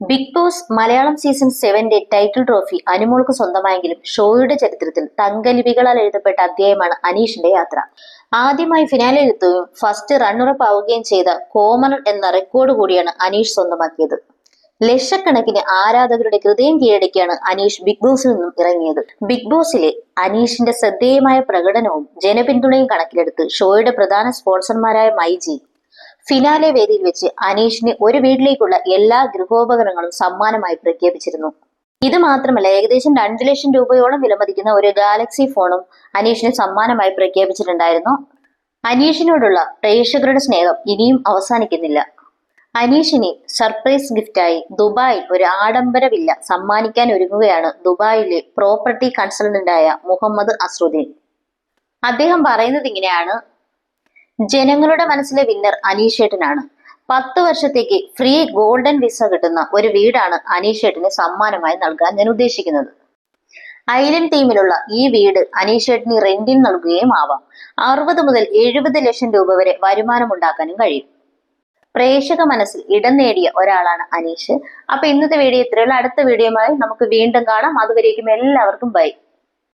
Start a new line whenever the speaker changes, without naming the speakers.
Big boss Malayalam season സെവന്റെ title trophy അനുമോൾക്ക് സ്വന്തമായെങ്കിലും ഷോയുടെ ചരിത്രത്തിൽ തങ്കലിപികളാൽ എഴുതപ്പെട്ട അധ്യായമാണ് അനീഷിന്റെ യാത്ര. ആദ്യമായി ഫിനാലിലെത്തുകയും ഫസ്റ്റ് റണ്ണറപ്പ് ആവുകയും ചെയ്ത കോമണർ എന്ന റെക്കോർഡ് കൂടിയാണ് അനീഷ് സ്വന്തമാക്കിയത്. ലക്ഷക്കണക്കിന് ആരാധകരുടെ ഹൃദയം കീഴടക്കിയാണ് അനീഷ് ബിഗ് ബോസിൽ നിന്നും ഇറങ്ങിയത്. ബിഗ് ബോസിലെ അനീഷിന്റെ ശ്രദ്ധേയമായ പ്രകടനവും ജനപിന്തുണയും കണക്കിലെടുത്ത് ഷോയുടെ പ്രധാന സ്പോൺസർമാരായ മൈജി ഫിനാലെ വേദിയിൽ വെച്ച് അനീഷിന് ഒരു വീട്ടിലേക്കുള്ള എല്ലാ ഗൃഹോപകരണങ്ങളും സമ്മാനമായി പ്രഖ്യാപിച്ചിരുന്നു. ഇത് മാത്രമല്ല ഏകദേശം രണ്ട് ലക്ഷം രൂപയോളം വിലമതിക്കുന്ന ഒരു ഗാലക്സി ഫോണും അനീഷിന് സമ്മാനമായി പ്രഖ്യാപിച്ചിട്ടുണ്ടായിരുന്നു. അനീഷിനോടുള്ള പ്രേക്ഷകരുടെ സ്നേഹം ഇനിയും അവസാനിക്കുന്നില്ല. അനീഷിന് സർപ്രൈസ് ഗിഫ്റ്റായി ദുബായിൽ ഒരു ആഡംബര വില്ല സമ്മാനിക്കാൻ ഒരുങ്ങുകയാണ് ദുബായിലെ പ്രോപ്പർട്ടി കൺസൾട്ടന്റായ മുഹമ്മദ് അസ്രുദ്ദീൻ. അദ്ദേഹം പറയുന്നത് ഇങ്ങനെയാണ് ജനങ്ങളുടെ മനസ്സിലെ വിന്നർ അനീഷേട്ടനാണ് പത്ത് വർഷത്തേക്ക് ഫ്രീ ഗോൾഡൻ വിസ കിട്ടുന്ന ഒരു വീടാണ് അനീഷേട്ടന് സമ്മാനമായി നൽകാൻ ഞാൻ ഉദ്ദേശിക്കുന്നത്. ഐലൻഡ് ടീമിലുള്ള ഈ വീട് അനീഷേട്ടന് റെന്റിന് നൽകുകയും ആവാം. അറുപത് മുതൽ എഴുപത് ലക്ഷം രൂപ വരെ വരുമാനം ഉണ്ടാക്കാനും കഴിയും. പ്രേക്ഷക മനസ്സിൽ ഇടം നേടിയ ഒരാളാണ് അനീഷ്. അപ്പൊ ഇന്നത്തെ വീഡിയോ ഇത്രയുള്ള അടുത്ത വീഡിയോയുമായി നമുക്ക് വീണ്ടും കാണാം. അതുവരേക്കും എല്ലാവർക്കും ബൈ.